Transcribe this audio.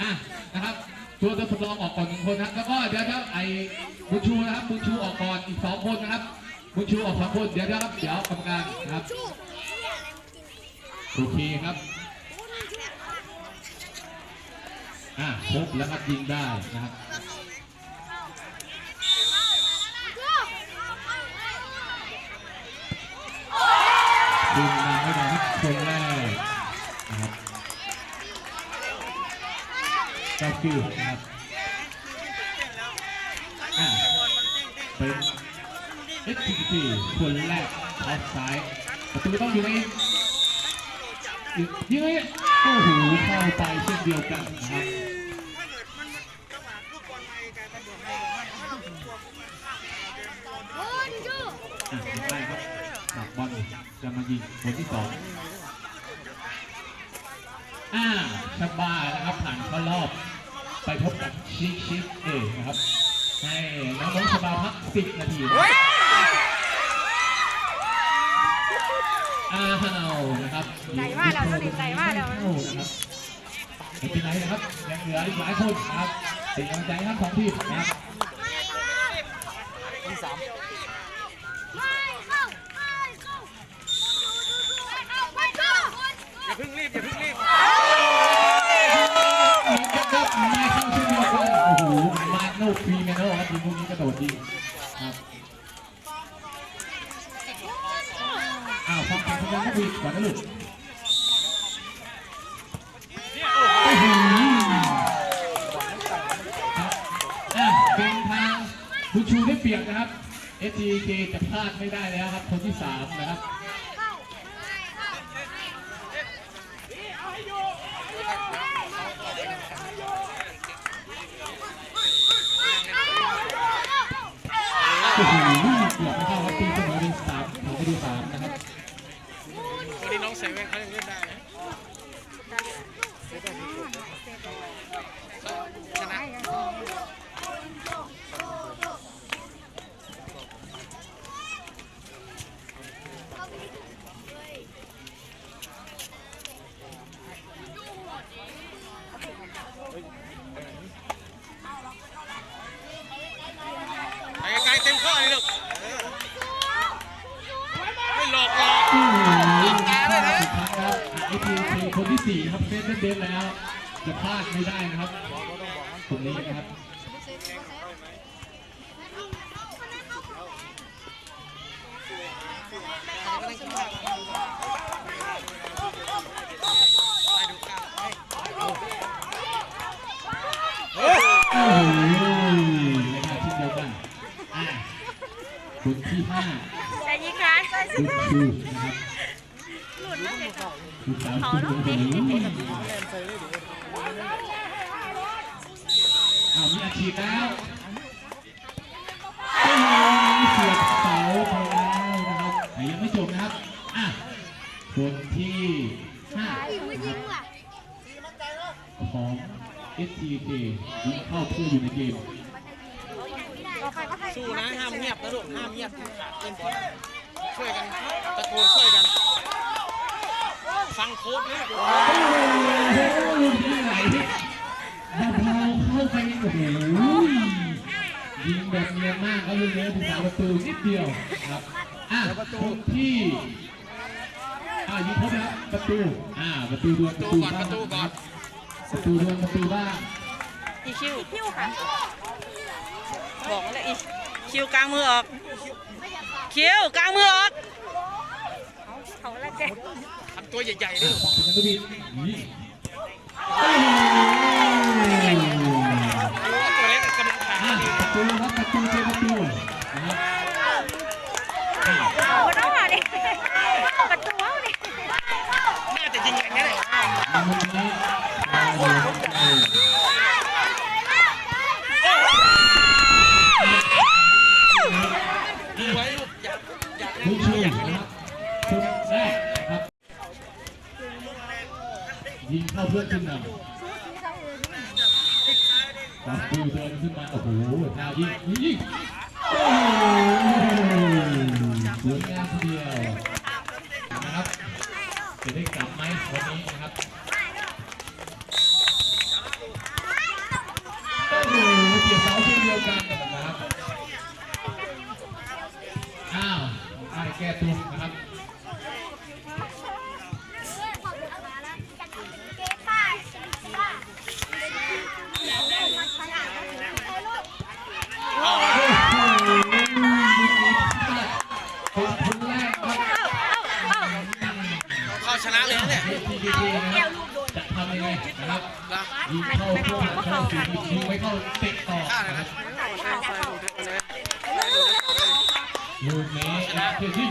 อะนะครับตัวตัวสำรองออกก่อนหนึ่งคนนะครับแล้วก็เดี๋ยวเดี๋ยวไอ้บุญชูนะครับบุญชูออกก่อนอีกสองคนนะครับบุญชูออกสองคนเดี๋ยวเดี๋ยวครับเดี๋ยวกรรมการนะครับโอเคครับอะครบแล้วครับยิงได้นะครับดึงนำให้ได้คนแรกนะครับ เจ้าคิวนะครับอะเป็น STP คนแรกออฟซ้ายประตูต้องอยู่ในยิงไงโอ้โหเข้าไปเช่นเดียวกันนะครับอะยังไงครับหนักบอลจะมายิงคนที่สอง อ่าชับบ้านะครับผ่านเข้ารอบ ไปพบกับชิคชิคเอนะครับ ให้น้องน้องชบาพักสิบนาทีนะครับอ้าวนะครับใจมากแล้วใจมากแล้วโอ้นะครับไม่เป็นไรนะครับยังเหลืออีกหลายคนนะครับเป็นกำลังใจให้ทั้งสองทีมนะครับที่สาม อย่าเพิ่งรีบอย่าเพิ่งรีบ ครับไม่เข้าเช่นเดียวกันโอ้โหมาโนฟรีเมโนค รับทีมพวกระโดดดีครับอ้าวฟังฟังฟังก็ดีก่อนนะลูกโอ้โหครับอะเป็นทางคุณชูได้เปรียบนะครับ SGK จะพลาดไม่ได้แล้วครับ คนที่สามนะครับ โอ้โหเกือบไม่เข้าครับตีเสมอเป็นสามเขาไปดูสามนะครับ วันนี้น้องเซเว่นเขายังเล่นได้นะชนะ ไปไกลๆเต็มข้อเลยลูกเออไม่หลอกหลอก โอ้โห ตาเลยนะ สุดท้ายแล้วไอทีทีคนที่สี่ครับ เซตเดนแล้ว จะพลาดไม่ได้นะครับตรงนี้นะครับเฮ้ยโอ้โหนะครับเช่นเดียวกันอะคนที่ห้าใจยิงค่ะบุญชูนะครับหลุดมาก เลยค่ะลูกสาวขอคุณลูกโอ้ดิโหอ้าวมีอาชีพแล้วโอ้โหเสียบเสาไปแล้วนะครับแต่ยังไม่จบนะครับอะคนที่ห้าของ STK ยิงเข้าเพื่ออยู่ในเกมสู้นะห้ามเงียบนะลูกห้ามเงียบขาดเล่นช่วยกันตะโกนช่วยกัน ฟังโค้ชนะโอ้โหลูกที่ไหนเบาๆเข้าไปโอ้โหยิงแบบเนียนมากครับลูกนี้ถึงสามประตูนิดเดียวครับอะคนที่อ่ายิงครบนะครับประตูอ่าประตูดวลประตูก่อนบ้างประตูก่อนประตูดวลประตูบ้างอีคิวคิ้วค่ะบอกมาเลยอีคิวกลางมือออกคิวกลางมือออก เขาละเจ็ดทำตัวใหญ่ๆนี่เป็นนักบินนี่โอ้โหรู้ว่าตัวเล็กกำลังขาอะดีประตูครับประตูเป็นประตูนะครับอะเขาต้องมาดิประตูเอาดิน่าจะยิงอย่างนี้เลย ยิงเข้าเพื่อนขึ้นมาตัดตูเดินขึ้นมาโอ้โหหน้ายิงยิงโอ้หสวยงามทีเดียวนะครับจะได้กลับไหมวันนี้นะครับโอ้โหเกียรติเขาเช่นเดียวกันนะครับอ้าวไอ้แก้ตัวนะครับ ทีดีทีนะครับจะทำยังไงนะครับนะยิงเข้าพวกเข้าสียิงไม่เข้าเตะต่อฆ่าเลยนะนะครับลูกนี้เอ็กซ์เทอร์ที่